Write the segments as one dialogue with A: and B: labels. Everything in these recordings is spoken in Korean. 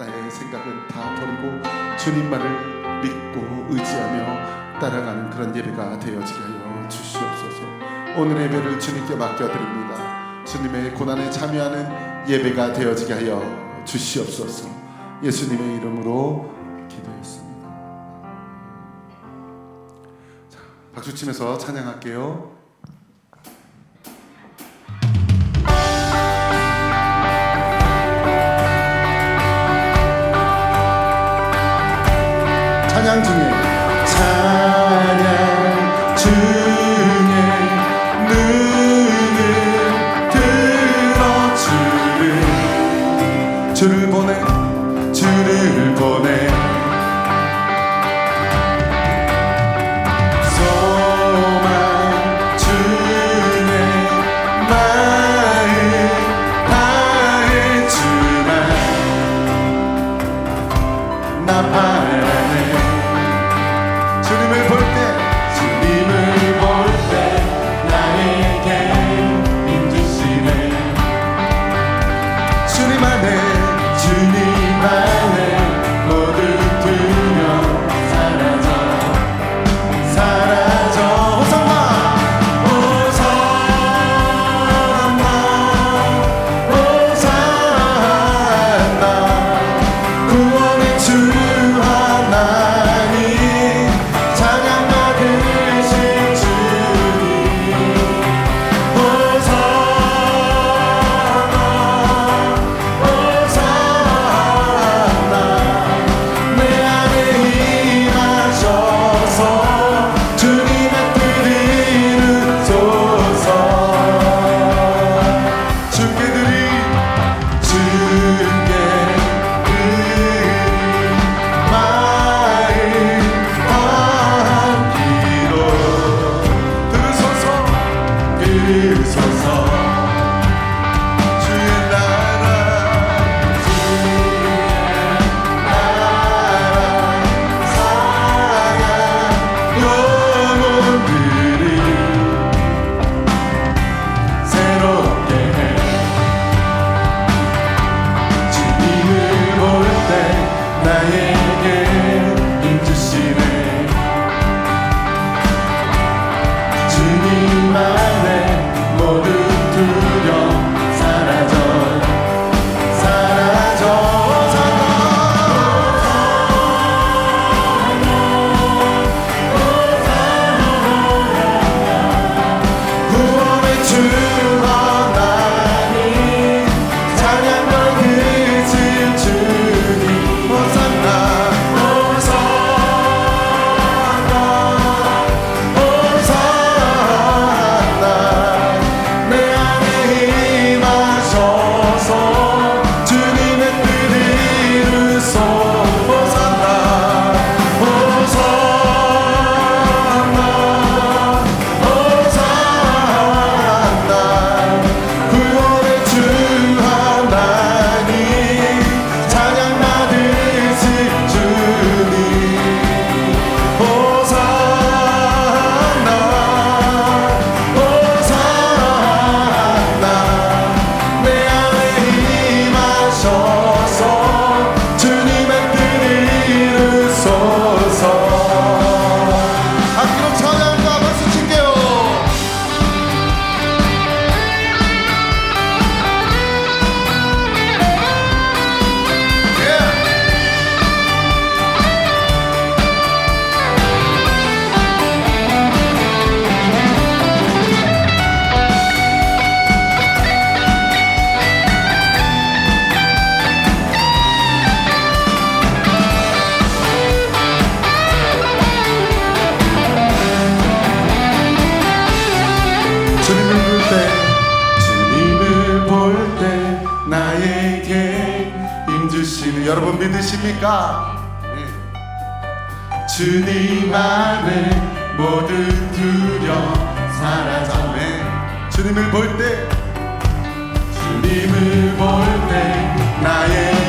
A: 나의 생각은 다 버리고 주님만을 믿고 의지하며 따라가는 그런 예배가 되어지게 하여 주시옵소서. 오늘 예배를 주님께 맡겨드립니다. 주님의 고난에 참여하는 예배가 되어지게 하여 주시옵소서. 예수님의 이름으로 기도했습니다. 자, 박수 치면서 찬양할게요. you. 계십니까? 네. 주님 안에 모든 두려움 사라져 네. 주님을 볼 때 주님을 볼 때 나의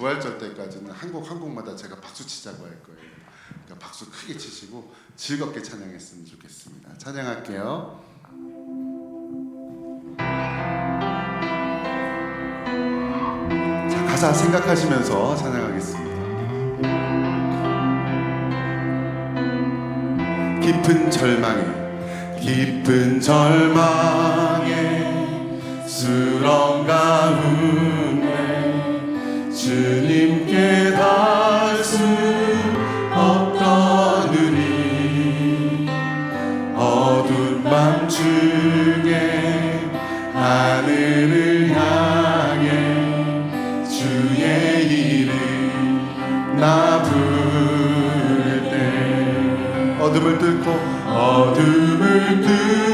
A: 부활절 때까지는 한곡 한곡마다 제가 박수 치자고 할 거예요. 그러니까 박수 크게 치시고 즐겁게 찬양했으면 좋겠습니다. 찬양할게요. 자, 가사 생각하시면서 찬양하겠습니다. 깊은 절망에 깊은 절망에 수렁 가운 주님께 닿을 수 없더니? 어두운 밤 중에 하늘을 향해 주의 이름 나 부를 때. 어둠을 뚫고 어둠을 뚫고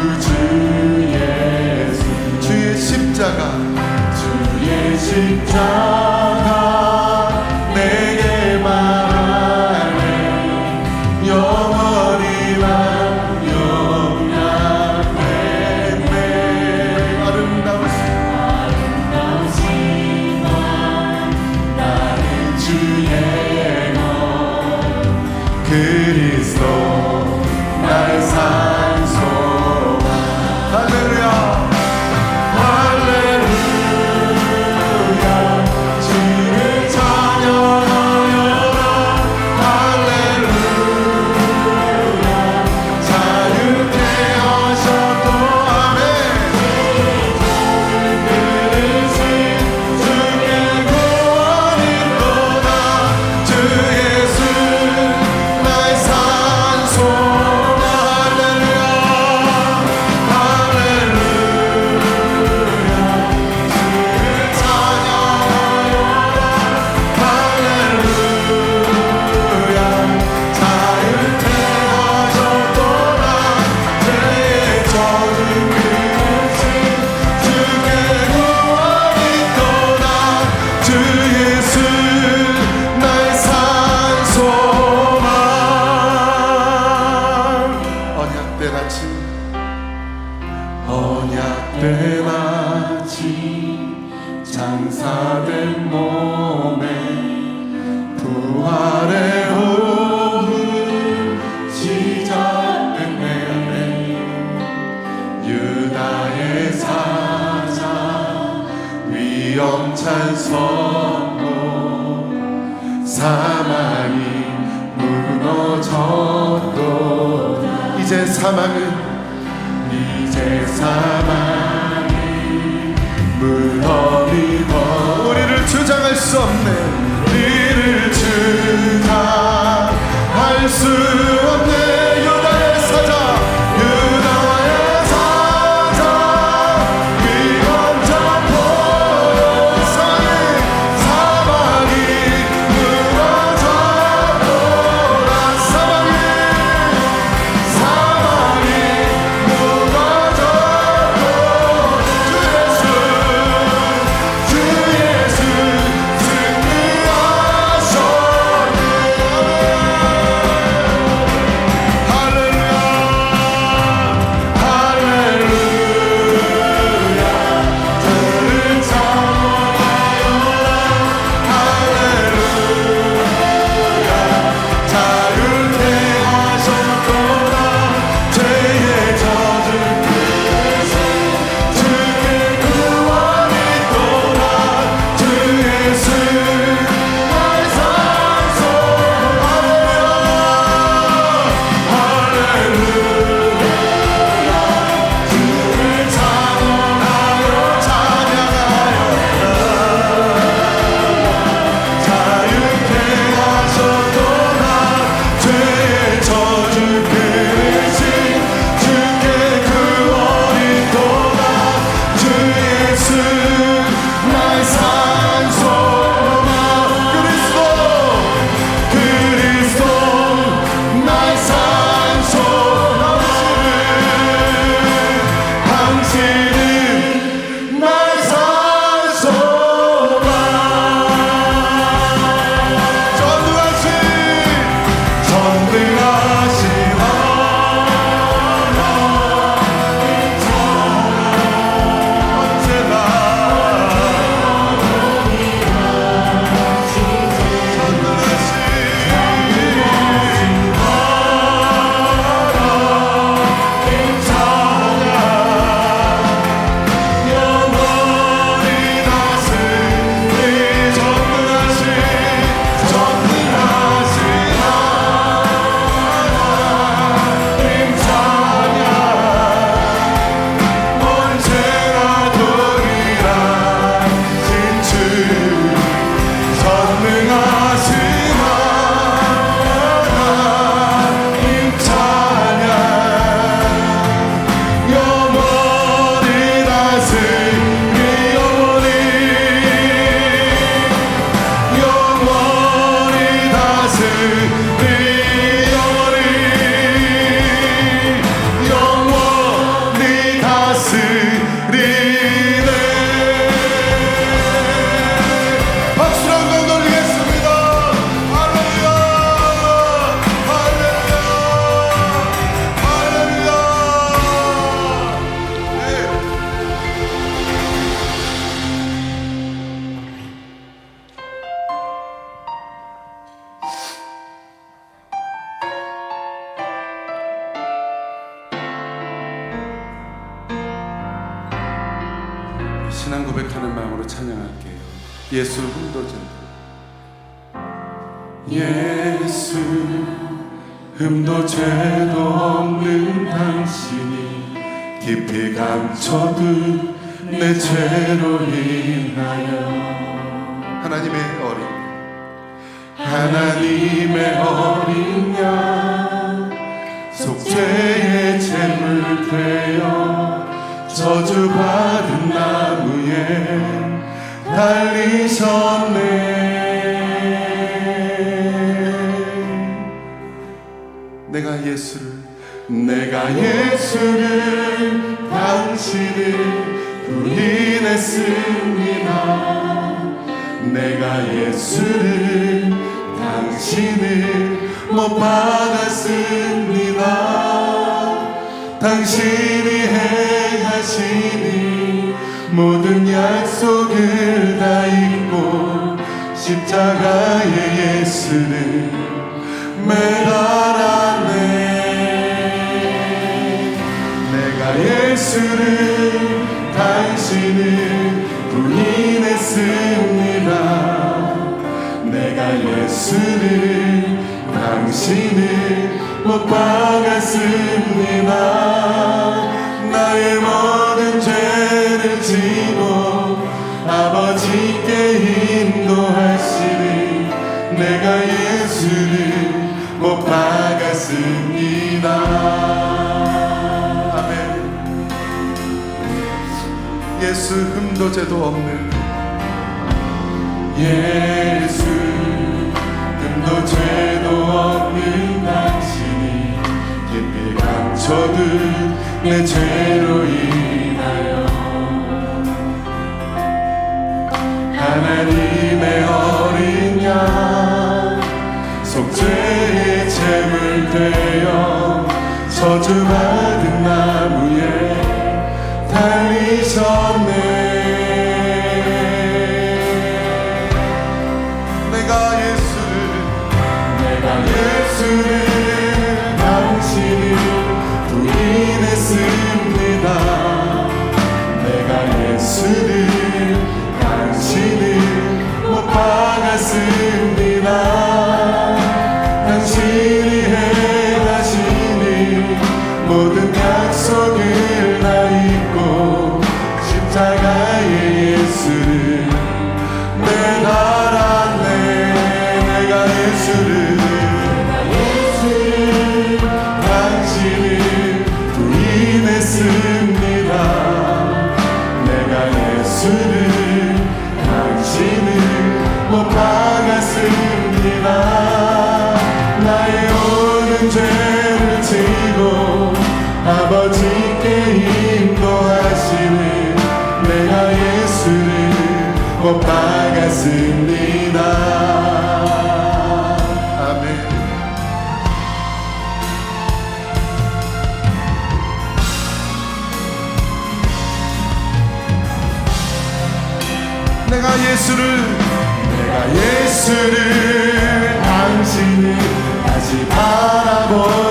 A: to 우리를 주장할 수 없네. 예수
B: 흠도 죄도 없는 당신이 깊이 감춰둔 내 죄로 인하여.
A: 하나님의 어린
B: 하나님의 어린 양 속죄의 제물 되어 저주받은 나무에 달리셨네
A: 내가 예수를
B: 내가 예수를 당신을 부인했습니다. 내가 예수를 당신을 못 박았습니다. 당신이 행하시니 모든 약속을 다 잊고 십자가의 예수를 매달았 당신을 부인했습니다. 내가 예수를 당신을 못 박았습니다. 나의 모든 죄를 지고 아버지께 인도하시니 내가 예수를 못 박았습니다
A: 예수 흠도 죄도 없는
B: 예수 금도 죄도 없는 당신이 깊이 감춰둔 내 죄로 인하여 하나님의 어린 양 속죄의 제물 되어 저주받은 나무에 달 못 박았습니다. 당신이 모든 약속을 못 박았습니다.
A: 아멘. 내가 예수를
B: 내가 예수를 당신을 다시 바라봅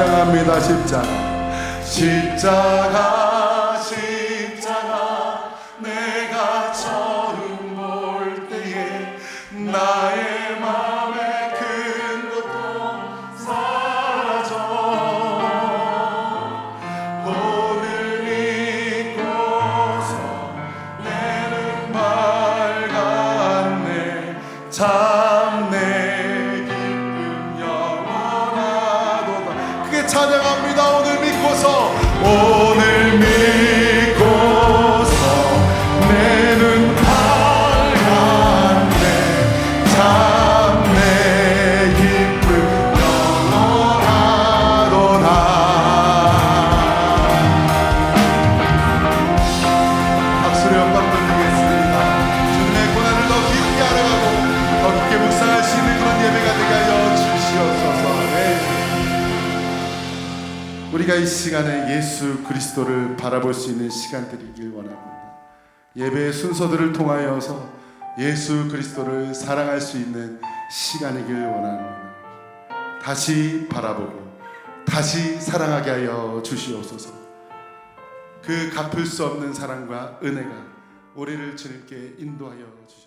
B: 찬양합니다
A: 십자가.
B: 십자가 오
A: 시간에 예수 그리스도를 바라볼 수 있는 시간들이길 원합니다 예배의 순서들을 통하여서 예수 그리스도를 사랑할 수 있는 시간이길 원합니다 다시 바라보고 다시 사랑하게 하여 주시옵소서 그 갚을 수 없는 사랑과 은혜가 우리를 주님께 인도하여 주시옵소서.